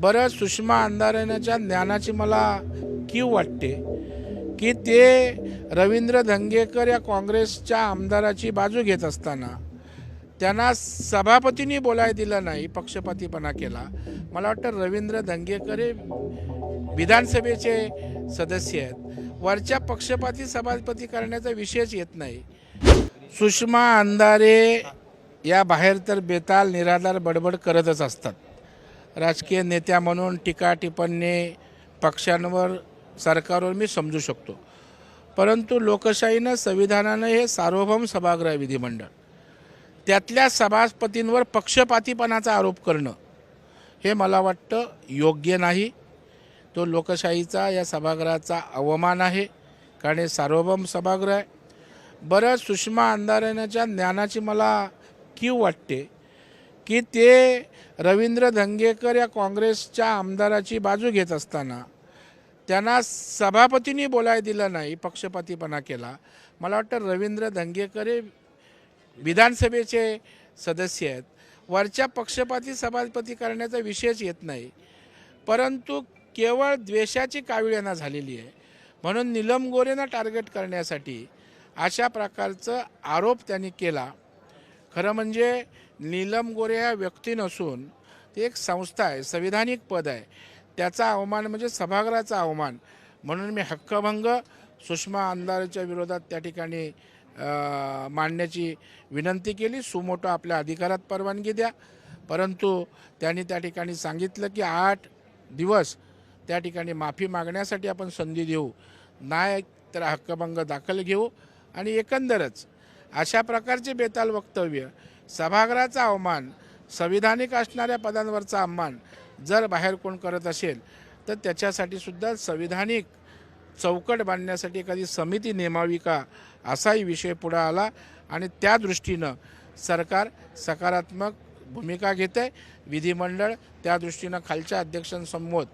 बरं सुषमा अंधारेनाच्या ज्ञानाची मला कीव वाटते की ते रवींद्र धंगेकर या काँग्रेसच्या आमदाराची बाजू घेत असताना त्यांना सभापतींनी बोलाय दिलं नाही पक्षपातीपणा केला. मला वाटतं रवींद्र धंगेकर हे विधानसभेचे सदस्य आहेत. वरच्या पक्षपाती सभापती करण्याचा विषयच येत नाही. सुषमा अंधारे या बाहेर तर बेताल निराधार बडबड करतच असतात. राजकीय नेत्या म्हणून टीका टिप्पणी पक्षांवर सरकारवर मी समजू शकतो. परंतु लोकशाहीनं संविधानानं हे सार्वभौम सभागृह आहे विधिमंडळ. त्यातल्या सभापतींवर पक्षपातीपणाचा आरोप करणं हे मला वाटतं योग्य नाही. तो लोकशाहीचा या सभागृहाचा अवमान आहे कारण हे सार्वभौम सभागृह आहे. बरं सुषमा अंधारेच्या ज्ञानाची मला कीव वाटते की ते रवींद्र धंगेकर या काँग्रेसच्या आमदाराची बाजू घेत असताना त्यांना सभापतींनी बोलाय दिलं नाही पक्षपातीपणा केला. मला वाटतं रवींद्र धंगेकर हे विधानसभेचे सदस्य आहेत. वरच्या पक्षपाती सभापती करण्याचा विषयच येत नाही. परंतु केवळ द्वेषाची काविळ्यांना झालेली आहे. म्हणून निलम गोरेंना टार्गेट करण्यासाठी अशा प्रकारचं आरोप त्यांनी केला. खरं म्हणजे नीलम गोरे ह्या व्यक्ती नसून ती एक संस्था आहे संविधानिक पद आहे. त्याचा अवमान म्हणजे सभागृहाचा अवमान. म्हणून मी हक्कभंग सुषमा आमदाराच्या विरोधात त्या ठिकाणी मांडण्याची विनंती केली. सुमोटो आपल्या अधिकारात परवानगी द्या. परंतु त्यांनी त्या ठिकाणी सांगितलं की आठ दिवस त्या ठिकाणी माफी मागण्यासाठी आपण संधी देऊ. नाही तर हक्कभंग दाखल घेऊ. आणि एकंदरच अशा प्रकारचे बेताल वक्तव्य सभागृहाचा अवमान संविधानिक असणाऱ्या पदांवरचा अवमान जर बाहेर कोण करत असेल तर त्याच्यासाठी सुद्धा संविधानिक चौकट बांधण्यासाठी एखादी समिती नेमावी का? असाही विषय पुढे आला आणि त्या दृष्टीनं सरकार सकारात्मक भूमिका घेत आहे विधिमंडळ त्या दृष्टीनं खालच्या अध्यक्षांसमोर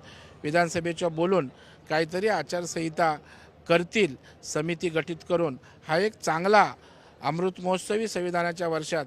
विधानसभेच्या बोलून काहीतरी आचारसंहिता करतील समिती गठीत करून. हा एक चांगला अमृत महोत्सवी संविधानाच्या वर्षात